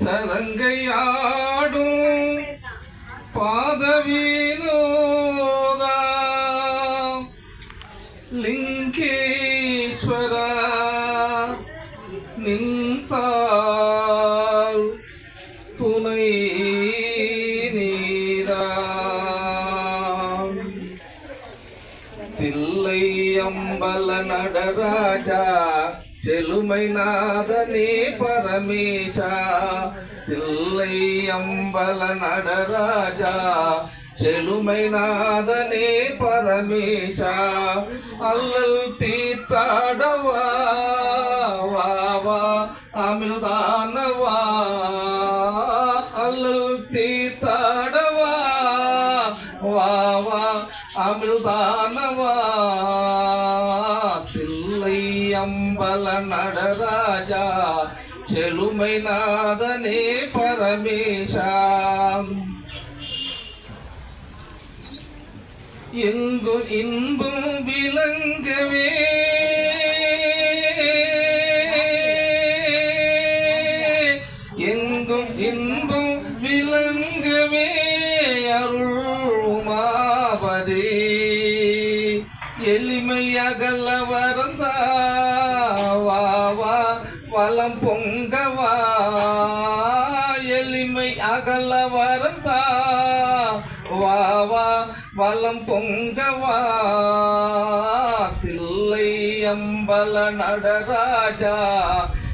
சதங்கையாடும் பாதவீனோதா. லிங்கேஸ்வர நின்றால் துணை நீரா. தில்லை அம்பல நடராஜா செலுமை நாதனே பரமேஷா தில்லை அம்பல நடராஜா செலுமை நாதனே பரமேஷா தில்லை அம்பல நடராஜா செலுமை நாதனே பரமேஷா எங்கும் இன்பும் விளங்கவே வா வா வலம் பொங்கவா தில்லை அம்பல நடராஜா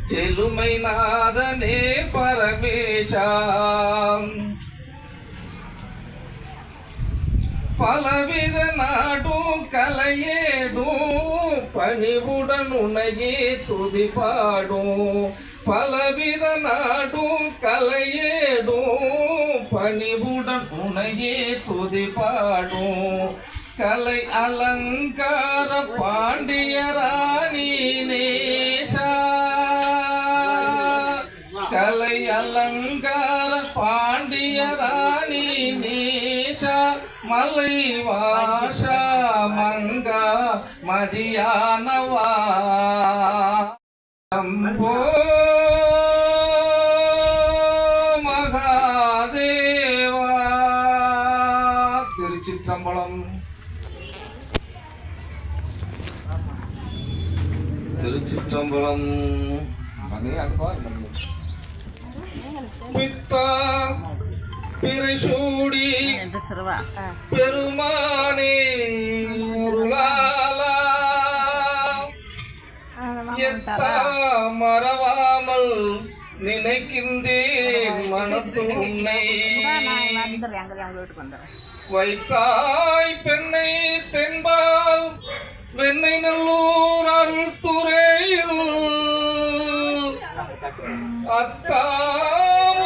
செலுமை நாதனே பரமேஷா. பலவித நாடும் கலையேடும் பணிவுடன் உனையே துதி பாடும் பலவித நாடும் கலையேடும் பணிவுடன் உனையே துதி பாடும் கலை அலங்கார பாண்டியராணி நேஷா கலை அலங்கார பாண்டியராணி நேஷா மலை வாஷா மங்கா மதியானவா. அம்போ திருச்சிற்றம்பலம் திருச்சிற்றம்பலம் பிறைசூடி பெருமானே எத்தா மறவாமல் நினைக்கின்றேன் மனத்து உன்னை வைத்தாய் பெண்ணை தென்பால் வெண்ணை நல்லூர் அருள் துறையில். அத்தா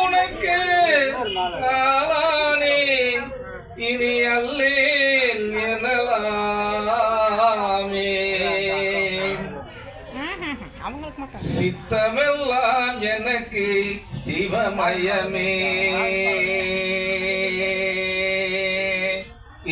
உனக்கு நாளானே இனி அல்லேன் எனலாமே. சித்தமெல்லாம் எனக்கு சிவமயமே.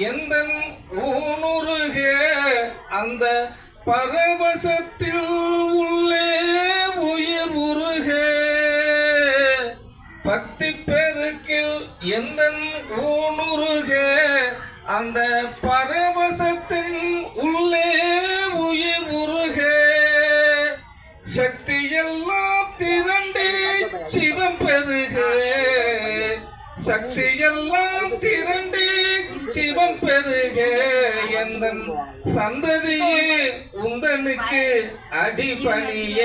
எந்த ஊனுருக அந்த பரவசத்தில் உள்ளே உயிர் உருக. பக்தி பெருக்கில் எந்த ஊனுருக அந்த பரவசத்தின் உள்ளே உயிர் உருக. சக்தியெல்லாம் திரண்டே சிவம் பெருக சக்தியெல்லாம் திரண்டு சிவம் பெருக எந்தன் சந்ததியே உந்தனுக்கு அடிபணிய.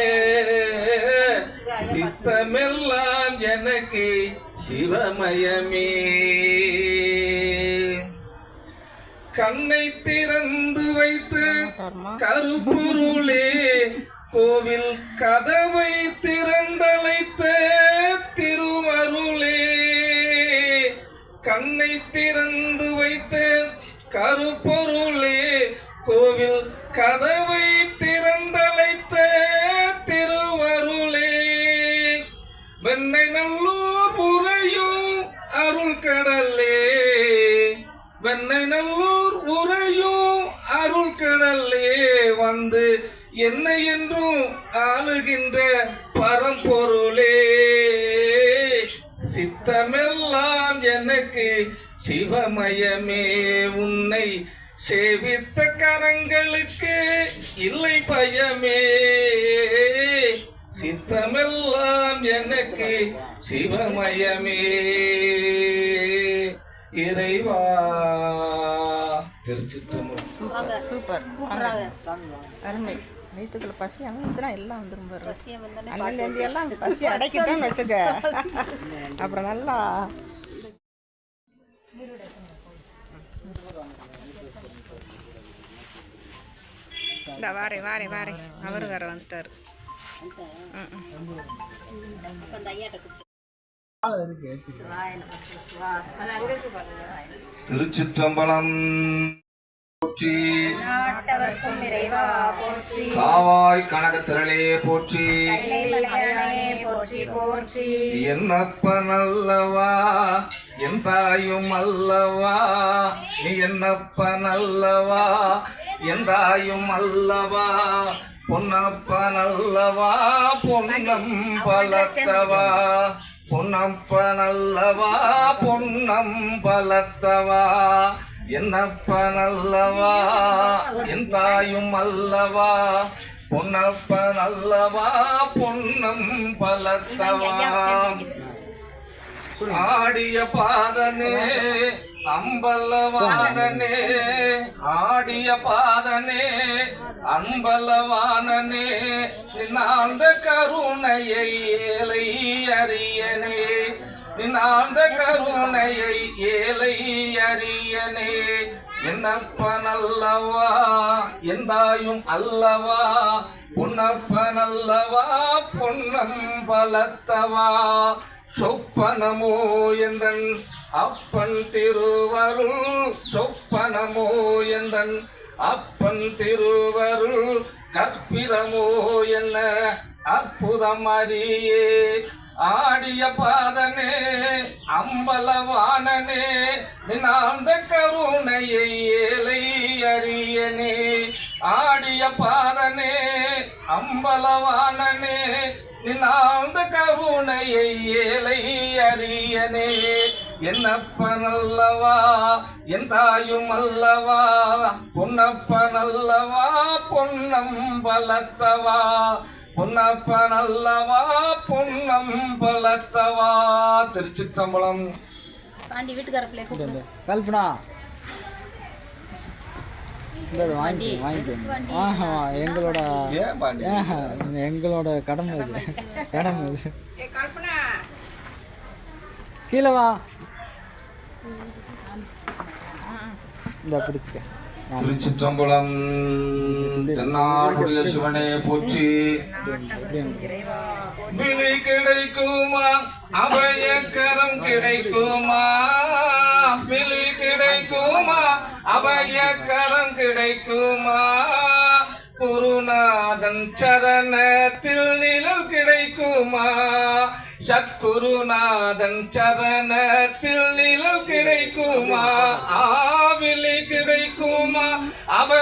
சித்தமெல்லாம் எனக்கு சிவமயமே. கண்ணை திறந்து வைத்து கருப்பொருளே கோவில் கதவை திறந்தழைத்த கருப்பொருளே கோவில் கதவை திறந்தழைத்த திருவருளே. வெண்ணை நல்லூர் உரையும் அருள் கடலே வெண்ணை நல்லூர் உரையும் அருள் கடலே வந்து என்ன என்றும் ஆளுகின்ற பரம்பொருளே. சித்தமெல்லாம் எனக்கு சிவமயமே. உன்னை சேவித்த கரங்களுக்கு இல்லை பயமே. சித்தமெல்லாம் எனக்கு சிவமயமே. இறைவா. திருச்சிற்றம்பலம். சூப்பர். அருமை. வயிற்றுக்குள்ள பசி அமைச்சுனா எல்லாம் வந்துடும் பாரு. அண்ணன் தம்பி எல்லாம் பசி அடைக்கிட்டோம்னு வச்சுக்க. அப்புறம் நல்லா இந்த வாரே வாரே வாரே. அவரு வேற வந்துட்டாரு. திருச்சிற்றம்பலம். போற்றி. காவாய் கனகத்திரளே போற்றி. என்னப்ப நல்லவா என் தாயும் அல்லவா? நீ என்னப்ப நல்லவா என் தாயும் அல்லவா? பொன்னப்ப நல்லவா பொன்னம் பலத்தவா? பொன்னப்ப நல்லவா பொன்னம் பலத்தவா? என்னப்ப நல்லவா? என் தாயும் அல்லவா? பொன்னப்ப நல்லவா? பொன்னம் பலத்தவா? ஆடிய பாதனே அம்பலவானனே ஆடிய பாதனே அம்பலவானனே நின்னாந்த கருணையை ஏலை அறியனே. நின்னாழ்ந்த கருணையை ஏலை அறியனே என்னப்பனல்லவா எந்தாயும் அல்லவா? பொன்னப்பனல்லவா பொன்னம் பலத்தவா? சொப்பனமோ எந்தன் அப்பன் திருவருள்? சொப்பனமோ எந்தன் அப்பன் திருவருள்? கற்பிரமோ என்ன அற்புதம் அறியே? ஆடிய பாதனே அம்பலவானனே நினாந்த கருணையை ஏலை அறியனே ஆடிய பாதனே அம்பலவானனே நினாந்த கருணையை ஏலை அறியனே என்னப்ப நல்லவா என் தாயும் அல்லவா பொன்னப்ப நல்லவா பொன்னம் பலத்தவா பொன்னப்பனல்லவா பொன்னம் பலத்தவா திருச்சிற்றம்பலம். பாண்டி வீட்டுக்கார கல்பனா. எங்களோட ஏன் பாண்டி? ஆஹா, எங்களோட கடமை இது. கடமை இது. கீழே வா. இந்த பிடிச்சிக்க. திருச்சிற்றம்பலம் தென்னாடுடைய சிவனே போற்றி. விழி கிடைக்குமா? அபயக்கரம் கிடைக்குமா? விழி கிடைக்குமா? அபயக்கரம் கிடைக்குமா? குருநாதன் சரணத்தில் நிழல் கிடைக்குமா? சத்குருநாதன் சரணத்தில் நிழல் கிடைக்குமா? ஆ